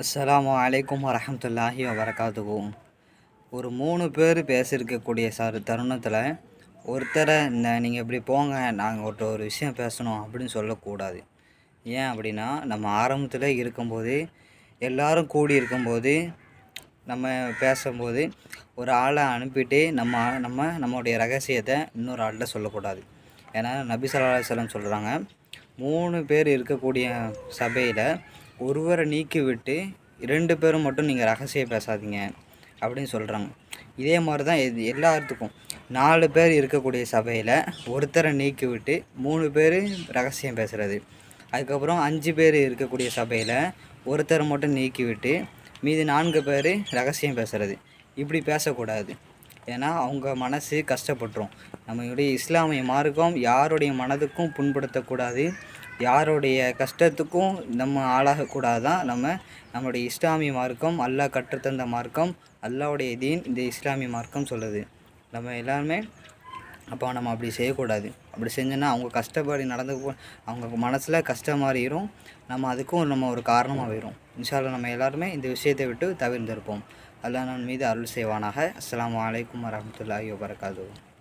அஸ்லாம் வலைக்கம் வரமத்துல்லாஹி வரகாத்துக்கும் ஒரு மூணு பேர் பேசியிருக்கக்கூடிய சார் தருணத்தில் ஒருத்தரை இந்த நீங்கள் இப்படி போங்க நாங்கள் ஒருத்தர் ஒரு விஷயம் பேசணும் அப்படின்னு சொல்லக்கூடாது. ஏன் அப்படின்னா நம்ம ஆரம்பத்தில் இருக்கும்போது எல்லோரும் கூடி இருக்கும்போது நம்ம பேசும்போது ஒரு ஆளை அனுப்பிட்டு நம்ம நம்ம நம்மளுடைய ரகசியத்தை இன்னொரு ஆள்கிட்ட சொல்லக்கூடாது. ஏன்னா நபி ஸல்லல்லாஹு சொல்கிறாங்க மூணு பேர் இருக்கக்கூடிய சபையில் ஒருவரை நீக்கிவிட்டு இரண்டு பேரும் மட்டும் நீங்கள் ரகசியம் பேசாதீங்க அப்படின்னு சொல்கிறாங்க இதே மாதிரி தான் இது எல்லாத்துக்கும். நாலு பேர் இருக்கக்கூடிய சபையில் ஒருத்தரை நீக்கி விட்டு மூணு பேர் ரகசியம் பேசுகிறது அதுக்கப்புறம் அஞ்சு பேர் இருக்கக்கூடிய சபையில் ஒருத்தரை மட்டும் நீக்கி விட்டு மீதி நான்கு பேர் ரகசியம் பேசுகிறது இப்படி பேசக்கூடாது. ஏன்னா அவங்க மனசு கஷ்டப்பட்டுரும். நம்மளுடைய இஸ்லாமிய மார்க்கம் யாருடைய மனதுக்கும் புண்படுத்தக்கூடாது. யாருடைய கஷ்டத்துக்கும் நம்ம ஆளாகக்கூடாது தான் நம்ம நம்மளுடைய இஸ்லாமிய மார்க்கம் அல்லாஹ் கற்றுத்தந்த மார்க்கம் அல்லாவுடைய தீன் இந்த இஸ்லாமிய மார்க்கம் சொல்லுது. நம்ம எல்லாருமே அப்போ நம்ம அப்படி செய்யக்கூடாது. அப்படி செஞ்சோன்னா அவங்க கஷ்டப்படி நடந்து போ- அவங்க மனசில் கஷ்டம் மாறிடும் நம்ம அதுக்கும் நம்ம ஒரு காரணமாக போயிடும் இன்ஷால்லா நம்ம எல்லாருமே இந்த விஷயத்தை விட்டு தவிர்ந்திருப்போம். அல்லாஹ் நம் மீது அருள் செய்வானாக. அஸ்லாம் வலைக்கம் வரமத்துல்லாஹி வபரகாத்துஹு